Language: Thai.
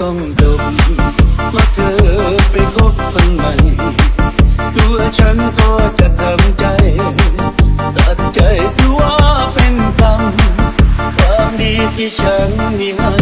ต้องจบมาเธอไปคบคนใหม่ตัวฉันก็จะทำใจ ตัดใจถือว่าเป็นกรรมความดีที่ฉันมีให้